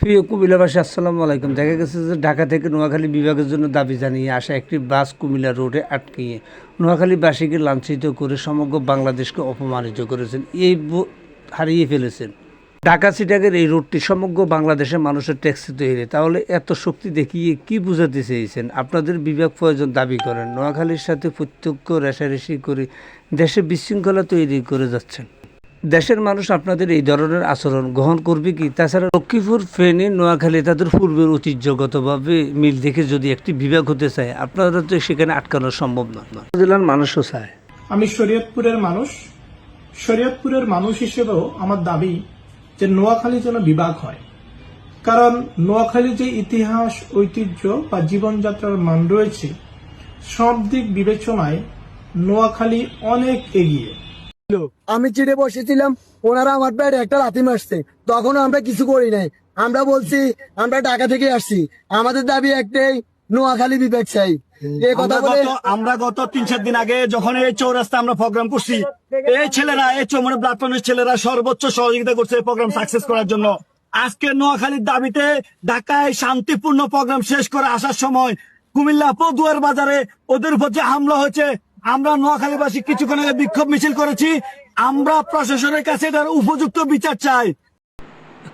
প্রিয় কুমিল্লাবাসী, আসসালামু আলাইকুম। দেখা গেছে যে ঢাকা থেকে নোয়াখালী বিভাগের জন্য দাবি জানিয়ে আসা একটি বাস কুমিল্লা রোডে আটকিয়ে নোয়াখালীবাসীকে লাঞ্ছিত করে সমগ্র বাংলাদেশকে অপমানিত করেছেন। এই হারিয়ে ফেলেছেন। ঢাকা সিটাগের এই রোডটি সমগ্র বাংলাদেশের মানুষের ট্যাক্সি তৈরি। তাহলে এত শক্তি দেখিয়ে কি বুঝাতে চেয়েছেন? আপনাদের বিভাগ প্রয়োজন দাবি করেন। নোয়াখালীর সাথে প্রত্যক্ষ রেশারেশি করে দেশে বিশৃঙ্খলা তৈরি করে যাচ্ছেন। দেশের মানুষ আপনাদের এই ধরনের আচরণ গ্রহণ করবে কি? তাছাড়া লক্ষ্মীপুর, ফেনী, নোয়াখালী তাদের পূর্বের ঐতিহ্যগতভাবে মিল দেখে যদি একটি বিভাগ হতে চায়, আপনারা তো সেখানে আটকানো সম্ভব নয় জেলার মানুষও চায়। আমি শরীয়তপুরের মানুষ। শরীয়তপুরের মানুষ হিসেবেও আমার দাবি যে নোয়াখালী যেন বিভাগ হয়। কারণ নোয়াখালী যে ইতিহাস, ঐতিহ্য বা জীবনযাত্রার মান রয়েছে, সব দিক বিবেচনায় নোয়াখালী অনেক এগিয়ে। আমি চিড়ে বসেছিলাম ওনারা আমার পেটে একটা লাথি মারছে। তখন আমরা কিছু করি নাই। আমরা বলছি আমরা ঢাকা থেকে আসছি। আমাদের দাবি একটাই নোয়াখালী বিবেক চাই আমরা গত তিন চার দিন আগে যখন এই চৌরাস্তা আমরা প্রোগ্রাম করছি এই ছেলেরা এই চৌমনে ব্লাড ছেলেরা সর্বোচ্চ সহযোগিতা করছে এই প্রোগ্রাম সাকসেস করার জন্য। আজকে নোয়াখালীর দাবিতে ঢাকায় শান্তিপূর্ণ প্রোগ্রাম শেষ করে আসার সময় কুমিল্লা পদুয়ার বাজারে ওদের উপর যে হামলা হয়েছে আমরা নোয়াখালীবাসী কিছুক্ষণ আগে বিক্ষোভ মিছিল করেছি। আমরা প্রশাসনের কাছে এটার উপযুক্ত বিচার চাই।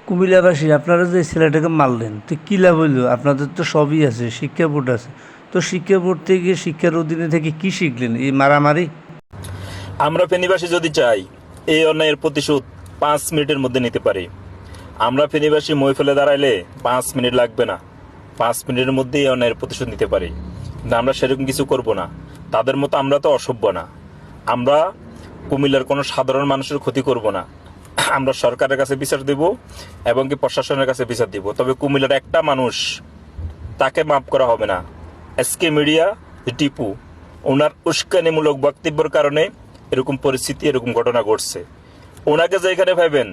কুমিল্লাবাসী আপনারা যে ছেলেটাকে মারলেন তো কী লাভ হইল? আপনাদের তো সবই আছে শিক্ষা বোর্ড আছে। তো শিক্ষা বোর্ড থেকে শিক্ষার অধীনে থেকে কি শিখলেন এই মারামারি? আমরা ফেনীবাসী যদি চাই এই অন্যায়ের প্রতিশোধ পাঁচ মিনিটের মধ্যে নিতে পারি। আমরা ফেনীবাসী মই ফেলে দাঁড়াইলে পাঁচ মিনিট লাগবে না। পাঁচ মিনিটের মধ্যেই এই অন্যায়ের প্রতিশোধ নিতে পারি। কিন্তু আমরা সেরকম কিছু করব না। তাদের মতো আমরা তো অসভ্য না। আমরা কুমিল্লার কোনো সাধারণ মানুষের ক্ষতি করব না। আমরা সরকারের কাছে বিচার দেব এবং কি প্রশাসনের কাছে বিচার দিব। তবে কুমিল্লার একটা মানুষ, তাকে মাফ করা হবে না। এসকে মিডিয়া টিপু, ওনার উস্কানিমূলক বক্তব্যের কারণে এরকম পরিস্থিতি, এরকম ঘটনা ঘটছে। ওনাকে যেখানে ভাবেন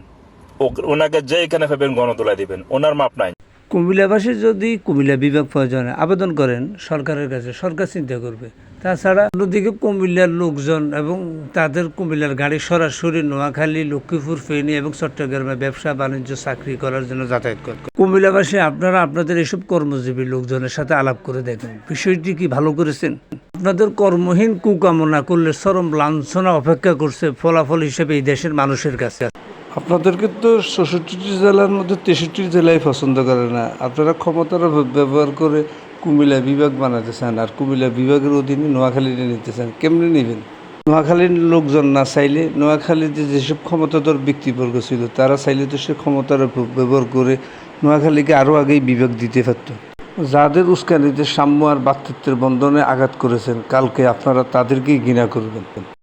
ওনাকে যেখানে ভাবেন গণতোলা দিবেন। ওনার মাপ নাই। কুমিল্লাবাসী যদি কুমিল্লা বিভাগ প্রয়োজনে আবেদন করেন, সরকারের কাছে সরকার চিন্তা করবে। তাছাড়া অন্যদিকে কুমিল্লার লোকজন এবং তাদের কুমিল্লার গাড়ি সরাসরি নোয়াখালী, লক্ষ্মীপুর, ফেনী এবং চট্টগ্রামে ব্যবসা, বাণিজ্য, চাকরি করার জন্য যাতায়াত করে। কুমিল্লাবাসী, আপনারা আপনাদের এসব কর্মজীবী লোকজনের সাথে আলাপ করে দেখেন। বিষয়টি কি ভালো করেছেন? আপনাদের কর্মহীন কুকামনা করলে চরম লাঞ্ছনা অপেক্ষা করছে ফলাফল হিসেবে এই দেশের মানুষের কাছে। আপনাদেরকে তো ষষ্ঠটি জেলার মধ্যে তেষট্টি জেলায় পছন্দ করে না। আপনারা ক্ষমতার ব্যবহার করে কুমিল্লা বিভাগ বানাতে চান আর কুমিল্লা বিভাগের অধীনে নোয়াখালীতে নিতে চান কেমনে নেবেন? নোয়াখালীর লোকজন না চাইলে নোয়াখালীতে যেসব ক্ষমতাধর ব্যক্তিবর্গ ছিল, তারা চাইলে তো সে ক্ষমতার ব্যবহার করে নোয়াখালীকে আরও আগেই বিভাগ দিতে পারত। যাদের উস্কানিতে সাম্য আর বাতৃত্বের বন্ধনে আঘাত করেছেন, কালকে আপনারা তাদেরকেই ঘৃণা করবেন।